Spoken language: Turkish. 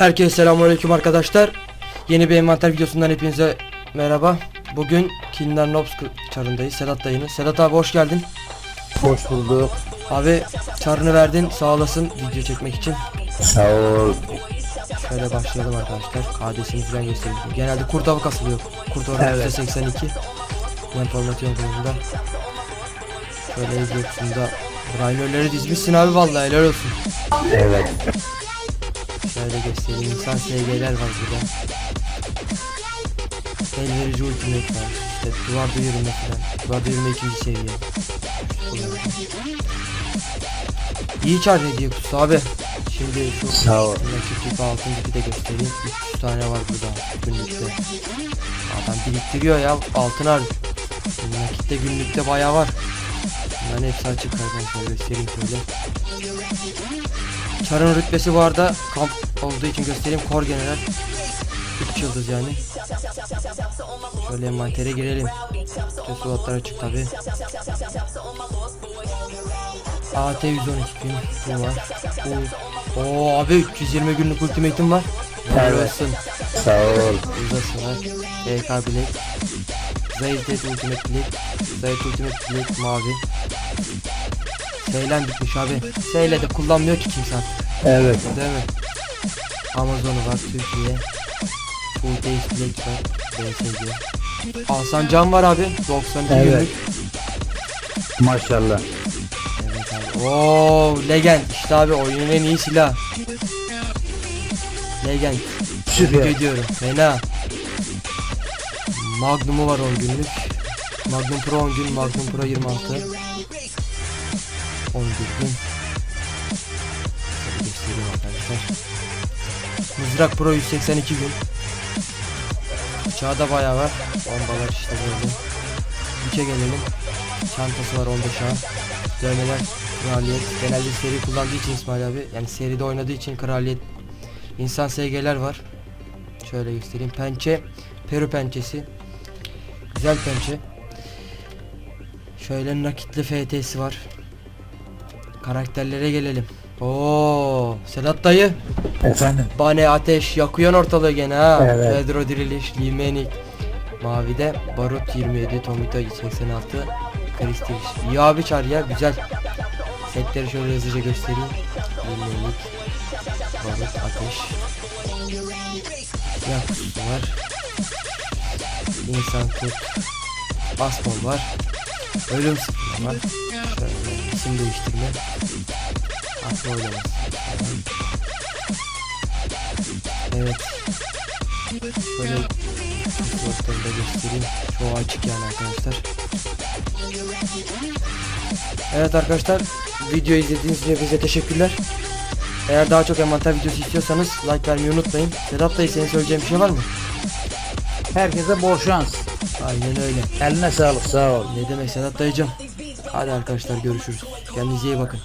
Herkese selamünaleyküm arkadaşlar. Yeni bir envanter videosundan hepinize merhaba. Bugün Kinder Nobs çarındayız. Sedat dayını. Sedat abi hoş geldin. Hoş bulduk. Abi çarını verdin. Sağ olasın video çekmek için. Sağ ol. Şöyle başlayalım arkadaşlar. KD'sini falan gösterelim. Genelde kurt avı kasılıyor. Kurt avı Evet. %82. Ben formatyon konusunda. Şöyle izliyorsunuz Rhine'ları dizmişsin abi vallahi helal olsun. Evet. Şöyle göstereyim. İnsan SG'ler var burada. El verici ultimate var. İşte duvarda yürüme falan. Duvarda yürüme ikinci seviye. İyi charge ediyor kutusu abi. Şimdi şu Sağ ol. tipi altıncı de göstereyim. 300 tane var burada günlükte. Adam biriktiriyor ya altın harbi. Nakitte günlükte bayağı var. Bunların hepsi açık ben şöyle göstereyim şöyle. Çarın rütbesi bu arada kamp olduğu için göstereyim. Kor general. 3 yıldız yani. Şöyle envantere girelim. Bütün slotlar açık tabi. AT 112 gün bu var. Bu Oo abi 320 günlük ultimate'im var. Helal. Sağ ol. Uzası var. DK bilek. Zayıf Dead Ultimate bilek. Zayıf Ultimate bilek mavi. Seylen bitmiş abi. Seyle de kullanmıyor ki kimse artık. Evet. Değil mi? Amazon'u var Türkiye. Full Days Black var. BSG. Alsan Can var abi. 92 Evet. günlük. Maşallah. Evet abi. Oo, Legend. İşte abi oyunun en iyi silah. Legend. Süper. ediyorum. Fena. Magnum'u var 10 günlük. Magnum Pro 10 gün, Magnum Pro 26. 11 gün. Göstereyim arkadaşlar. Mızrak Pro 182 gün. Çağda bayağı var. Bombalar işte böyle. Üçe gelelim. Çantası var 15 ağ. Dövmeler kraliyet. Genelde seri kullandığı için İsmail abi. Yani seride oynadığı için kraliyet. İnsan SG'ler var. Şöyle göstereyim. Pençe. Peru pençesi. Güzel pençe. Şöyle nakitli FT'si var. Karakterlere gelelim. Oo, Sedat dayı. Efendim. Bane ateş yakıyorsun ortalığı gene ha. Evet. Pedro diriliş, Limenik. Mavide Barut 27, Tomita 86, Kristiş. İyi abi çar ya güzel. Setleri şöyle hızlıca göstereyim. Limenik, Barut, ateş. Yakutu var. İnsan kurt. Basbol var. Ölüm sıfırı var. Şöyle isim değiştirme. Atma oynaması. falan. Evet. Şöyle slotları da göstereyim. Çoğu açık yani arkadaşlar. Evet arkadaşlar. Video izlediğiniz için bize teşekkürler. Eğer daha çok envanter videosu istiyorsanız like vermeyi unutmayın. Sedat dayı senin söyleyeceğin bir şey var mı? Herkese bol şans. Aynen öyle. Eline sağlık. Sağ ol. Ne demek Sedat dayıcım. Hadi arkadaşlar görüşürüz. Kendinize iyi bakın.